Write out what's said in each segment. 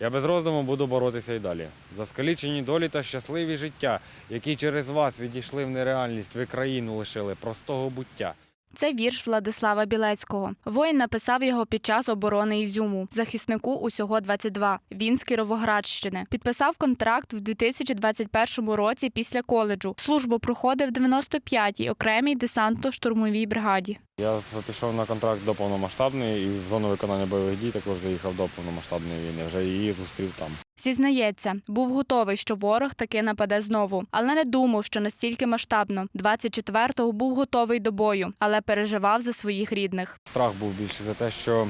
Я без роздуму буду боротися і далі. За скалічені долі та щасливі життя, які через вас відійшли в нереальність, ви країну лишили простого буття. Це вірш Владислава Білецького. Воїн написав його під час оборони Ізюму. Захиснику усього 22. Він з Кіровоградщини. Підписав контракт в 2021 році після коледжу. Службу проходив в 95-й окремій десантно-штурмовій бригаді. Я пішов на контракт до повномасштабної і в зону виконання бойових дій також заїхав до повномасштабної війни. Вже її зустрів там. Зізнається, був готовий, що ворог таки нападе знову, але не думав, що настільки масштабно. 24-го був готовий до бою, але переживав за своїх рідних. Страх був більше за те, що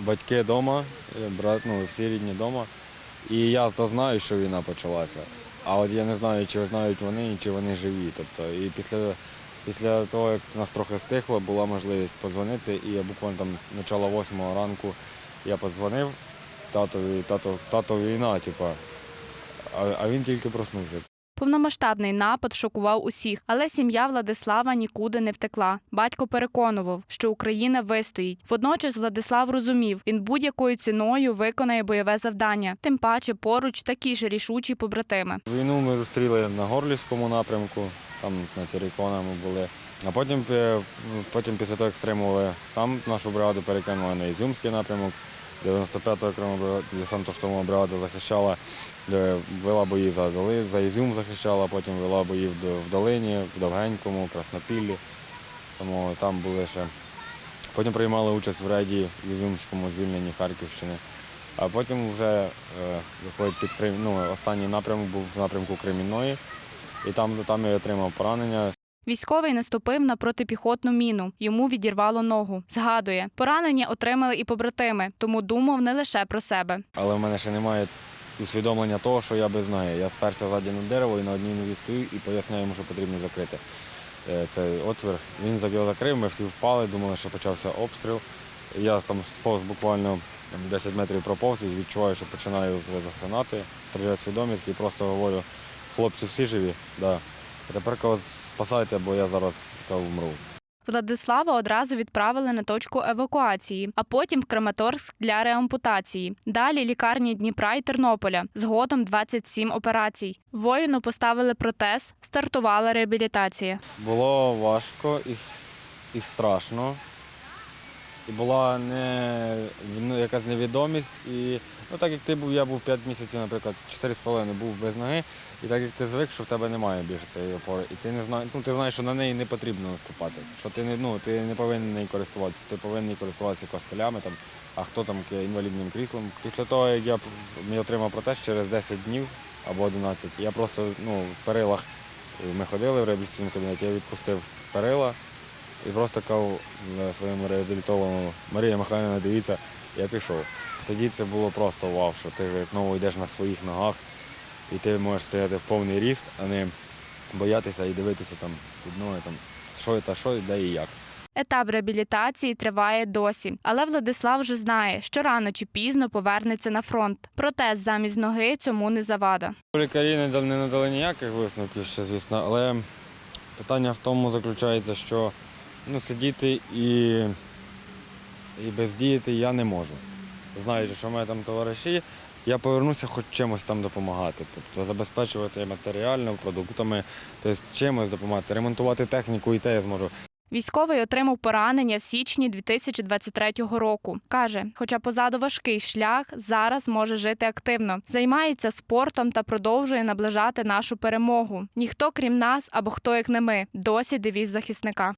батьки вдома, брат, ну, всі рідні вдома. І я то знаю, що війна почалася. А от я не знаю, чи знають вони, чи вони живі. Тобто, і після, після того, як нас трохи стихло, була можливість подзвонити, і я буквально там начало восьмого ранку я подзвонив татові, тато, тато війна, типу, а, а він тільки проснувся. Повномасштабний напад шокував усіх, але сім'я Владислава нікуди не втекла. Батько переконував, що Україна вистоїть. Водночас Владислав розумів, він будь-якою ціною виконає бойове завдання. Тим паче поруч такі ж рішучі побратими. Війну ми зустріли на Горлівському напрямку, там на Терікона ми були. А потім, потім після того, як стримували там нашу бригаду перекинули на Ізюмський напрямок. 95-та окрема десантно-штурмова бригада захищала, вела бої за, за Ізюм захищала, потім вела бої в, в Долині, в Довгенькому, в Краснопіллі. Тому там були ще. Потім приймали участь в рейді в Ізюмському звільненні Харківщини. А потім вже е, виходить під Крим. Ну, останній напрямок був в напрямку Кремінної, і там, там я отримав поранення. Військовий наступив на протипіхотну міну. Йому відірвало ногу. Згадує, поранення отримали і побратими, тому думав не лише про себе. Але в мене ще немає усвідомлення того, що я без ноги. Я сперся ззаді на дерево і на одній нозі стою і поясняю йому, що потрібно закрити е, цей отвір. Він його закрив, ми всі впали, думали, що почався обстріл. Я там сповз буквально 10 метрів проповз і відчуваю, що починаю вже засинати, приїжджає свідомість і просто говорю, хлопці всі живі, да. А тепер кажу, спасайте, бо я зараз вмру. Владислава одразу відправили на точку евакуації, а потім в Краматорськ для реампутації. Далі лікарні Дніпра і Тернополя. Згодом 27 операцій. Воїну поставили протез, стартувала реабілітація. Було важко і, і страшно. І була не, ну, якась невідомість. І ну, так як ти був, я був 5 місяців, наприклад, 4,5 був без ноги, і так як ти звик, що в тебе немає більше цієї опори. І ти не знаєш, ну, ти знаєш, що на неї не потрібно наступати. Що ти не, ну, ти не повинен нею користуватися, ти повинен користуватися костелями, там, а хто там інвалідним кріслом. Після того, як я п- отримав протест через 10 днів або 11, я просто ну, в перилах ми ходили в реабілітаційному кабінеті, я відпустив перила і просто кажу е, своєму реабілітованому Марія Михайлівна, дивіться, я пішов. Тоді це було просто вау, що ти знову йдеш на своїх ногах і ти можеш стояти в повний ріст, а не боятися і дивитися там під ноги, там, що та що, де і як. Етап реабілітації триває досі, але Владислав вже знає, що рано чи пізно повернеться на фронт. Протез замість ноги цьому не завада. Лікарі не надали ніяких висновків ще, звісно, але питання в тому заключається, що ну, сидіти і, і бездіяти я не можу. Знаючи, що в мене там товариші, я повернуся хоч чимось там допомагати. Тобто забезпечувати матеріально, продуктами, тобто чимось допомагати, ремонтувати техніку і те я зможу. Військовий отримав поранення в січні 2023 року. Каже, хоча позаду важкий шлях, зараз може жити активно, займається спортом та продовжує наближати нашу перемогу. Ніхто крім нас або хто як не ми, досі девіз захисника.